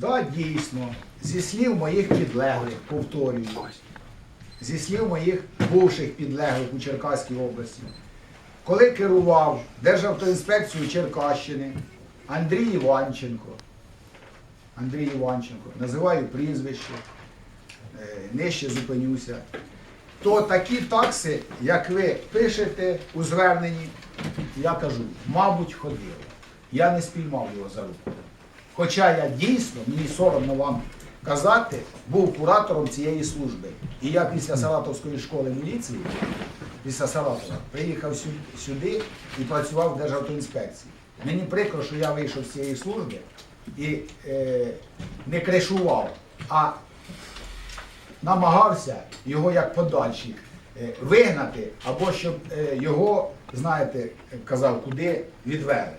Да, дійсно, зі слів моїх підлеглих, повторюю, зі слів моїх бувших підлеглих у Черкаській області, коли керував Державтоінспекцією Черкащини Андрій Іванченко, Андрій Іванченко, називаю прізвище, е, нижче зупинюся, то такі такси, як ви пишете у зверненні, я кажу, мабуть, ходили. Я не спіймав його за руку. Хоча я дійсно, мені соромно вам казати, був куратором цієї служби. І я після Саратовської школи міліції, після Саратова, приїхав сюди і працював в Державтоінспекції. Мені прикро, що я вийшов з цієї служби і е, не кришував, а намагався його як подальший е, вигнати, або щоб е, його, знаєте, казав, куди відвели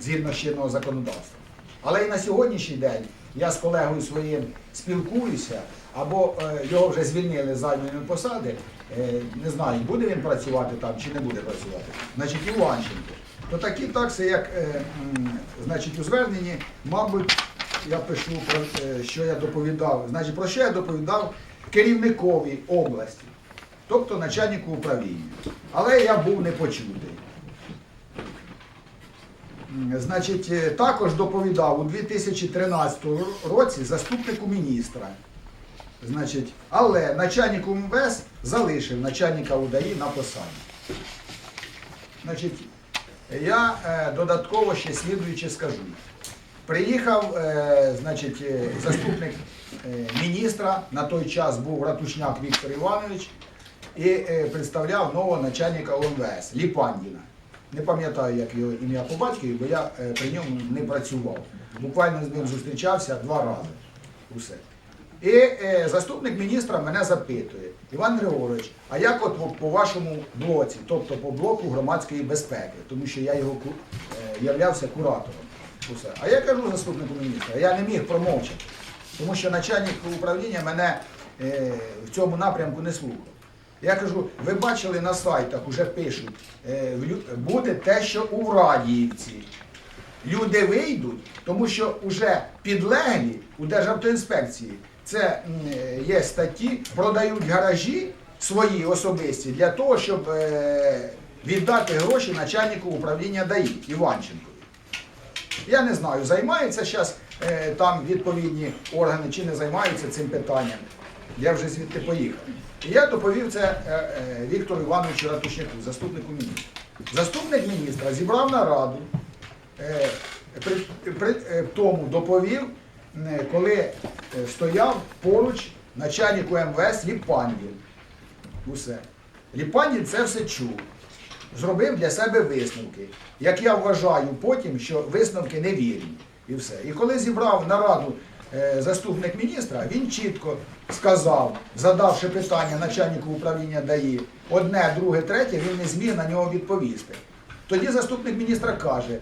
згідно з чинного законодавства. Але і на сьогоднішній день я з колегою своїм спілкуюся, або е, його вже звільнили з займаної посади. е, не знаю, буде він працювати там чи не буде працювати. Значить, Іванченко. То такі такси, як е, значить, у зверненні, мабуть, я пишу про що я доповідав. Значить, про що я доповідав керівникові області, тобто начальнику управління. Але я був не почутий. М, Значить, е, також доповідав у 2013 році заступнику міністра. Значить, але начальник УМВС залишив начальника УДАІ на посаді. Значить, я е, додатково ще слідуюче скажу. Приїхав, е, значить, заступник міністра, на той час був Ратушняк Віктор Іванович, і представляв нового начальника ОМВС Ліпандіна. Не пам'ятаю, як його ім'я по батькові, бо я е, при ньому не працював. Буквально з ним зустрічався два рази. Усе. І е, заступник міністра мене запитує, Іван Григорович, а як от по- вашому блоці, тобто по блоку громадської безпеки, тому що я його е, являвся куратором. Усе. А я кажу заступнику міністра, я не міг промовчати, тому що начальник управління мене е, в цьому напрямку не слухав. Я кажу, ви бачили на сайтах, уже пишуть, е, буде те, що у Радіївці. Люди вийдуть, тому що вже підлеглі у Державтоінспекції, це е, є статті, продають гаражі свої особисті для того, щоб е, віддати гроші начальнику управління ДАІ Іванченкові. Я не знаю, займаються зараз там відповідні органи чи не займаються цим питанням. Я вже звідти поїхав. І я доповів це е, е, Віктору Івановичу Ратушняку, заступнику міністра. Заступник міністра зібрав нараду, е, при, при тому доповів, коли стояв поруч начальнику МВС Ліпандін. Усе. Ліпандін це все чув. Зробив для себе висновки. Як я вважаю потім, що висновки невірні. І все. І коли зібрав нараду заступник міністра, він чітко сказав, задавши питання начальнику управління ДАІ, одне, друге, третє, він не зміг на нього відповісти. Тоді заступник міністра каже,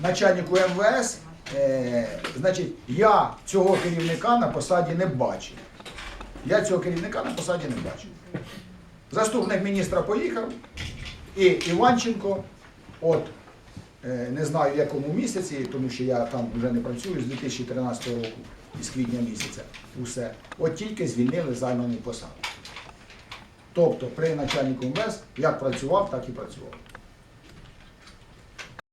начальнику МВС, е, значить, я цього керівника на посаді не бачив. Я цього керівника на посаді не бачив. Заступник міністра поїхав, і Іванченко, от е, не знаю в якому місяці, тому що я там вже не працюю з 2013 року, із квітня місяця, усе, от тільки звільнили займану посаду. Тобто при начальнику МВС як працював, так і працював.